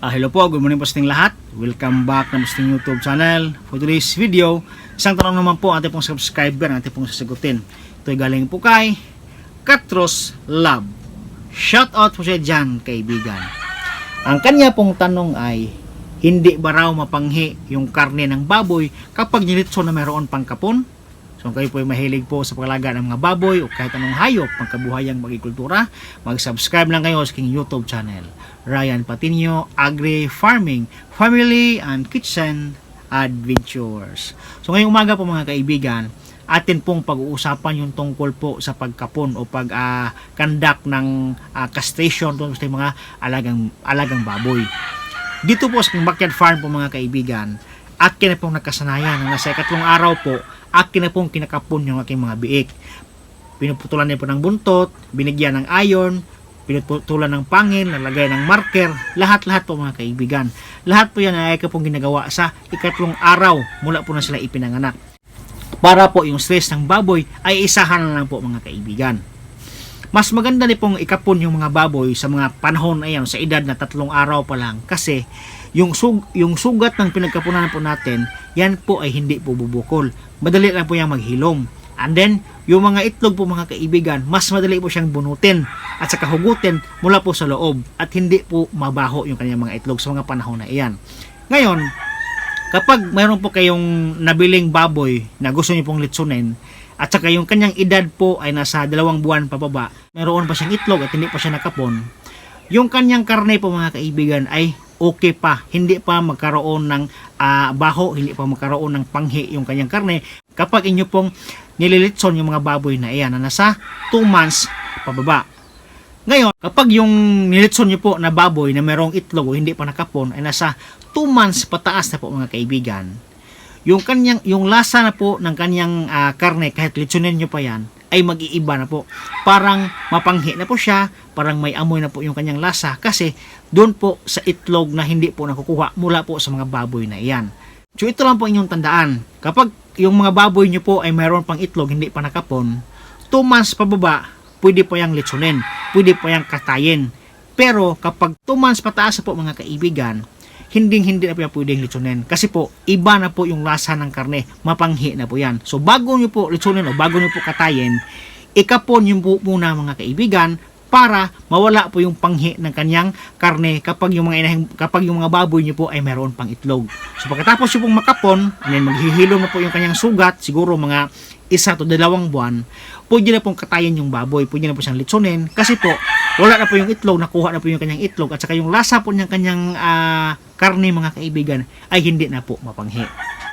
Ah, hello po, good morning po sa ating lahat. Welcome back na sa YouTube channel. For today's video, isang tanong naman po ating pong subscriber ang ating pong sasagutin. Ito ay galing po kay Katros Love. Shout out po siya dyan, kaibigan. Ang kanya pong tanong ay, hindi ba raw mapanghi yung karne ng baboy kapag nilitso na mayroon pang kapon? So kung kayo po ay mahilig po sa paglaga ng mga baboy o kahit anong hayop, pangkabuhayang magikultura, mag-subscribe lang kayo sa aking YouTube channel. Ryan Patinio, Agri Farming, Family and Kitchen Adventures. So ngayong umaga po mga kaibigan, atin pong pag-uusapan yung tungkol po sa pagkapon o pag-conduct ng ah, castration tungkol sa mga alagang, alagang baboy. Dito po sa backyard farm po mga kaibigan, akin na pong nakasanayan na sa ikatlong araw po, akin na pong kinakapon yung aking mga biik. Pinuputulan niya po ng buntot, binigyan ng iron, pinutulan ng pangin, nalagay ng marker, lahat-lahat po mga kaibigan. Lahat po yan ay pong ginagawa sa ikatlong araw mula po na sila ipinanganak. Para po yung stress ng baboy ay isahan na lang po mga kaibigan. Mas maganda ni pong ikapon yung mga baboy sa mga panahon na yan, sa edad na tatlong araw pa lang kasi yung, sug, yung sugat ng pinagkapunan po natin, yan po ay hindi po bubukol. Madali lang po yung maghilom. And then, yung mga itlog po mga kaibigan, mas madali po siyang bunutin at saka hugutin mula po sa loob at hindi po mabaho yung kanyang mga itlog sa mga panahon na iyan. Ngayon, kapag mayroon po kayong nabiling baboy na gusto niyo pong litsunin, at saka yung kanyang edad po ay nasa dalawang buwan pababa, mayroon pa siyang itlog at hindi pa siya nakapon, yung kanyang karne po mga kaibigan ay okay pa. Hindi pa magkaroon ng ah, baho, hindi pa magkaroon ng panghi yung kanyang karne. Kapag inyo pong nililitson yung mga baboy na iyan na nasa 2 months pababa. Ngayon, kapag yung nilitson nyo po na baboy na merong itlog o hindi pa nakapon ay nasa 2 months pataas na po mga kaibigan, yung kanyang yung lasa na po ng kanyang ah, karne kahit litsunin nyo pa yan ay mag-iiba na po. Parang mapanghi na po siya, parang may amoy na po yung kanyang lasa kasi doon po sa itlog na hindi po nakukuha mula po sa mga baboy na iyan. So ito lang po inyong tandaan. Kapag yung mga baboy nyo po ay mayroon pang itlog hindi pa nakapon, 2 months pababa, pwede po yung litsunin, pwede po yung katayin. Pero kapag 2 months pataas po mga kaibigan, hindi hindi na po yan pwedeng litsunin. Kasi po, iba na po yung lasa ng karne. Mapanghi na po yan. So, bago nyo po litsunin o bago nyo po katayin, ikapon yung po muna mga kaibigan para mawala po yung panghi ng kanyang karne kapag yung mga inahing, kapag yung mga baboy nyo po ay meron pang itlog. So pagkatapos yung pong makapon, and then maghihilom na po yung kanyang sugat, siguro mga isa to dalawang buwan, pwede na pong katayin yung baboy, pwede na po siyang litsunin kasi po wala na po yung itlog, nakuha na po yung kanyang itlog at saka yung lasa po niyang kanyang ah, karne mga kaibigan ay hindi na po mapanghi.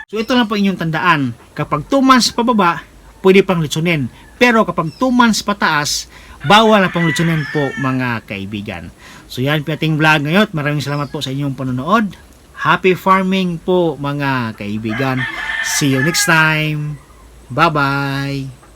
So ito lang po inyong tandaan, kapag 2 months pababa, pwede pang litsunin. Pero kapag 2 months pataas, bawal na pang litsunin po mga kaibigan. So yan po ating vlog ngayon. Maraming salamat po sa inyong panonood. Happy farming po mga kaibigan. See you next time. Bye-bye.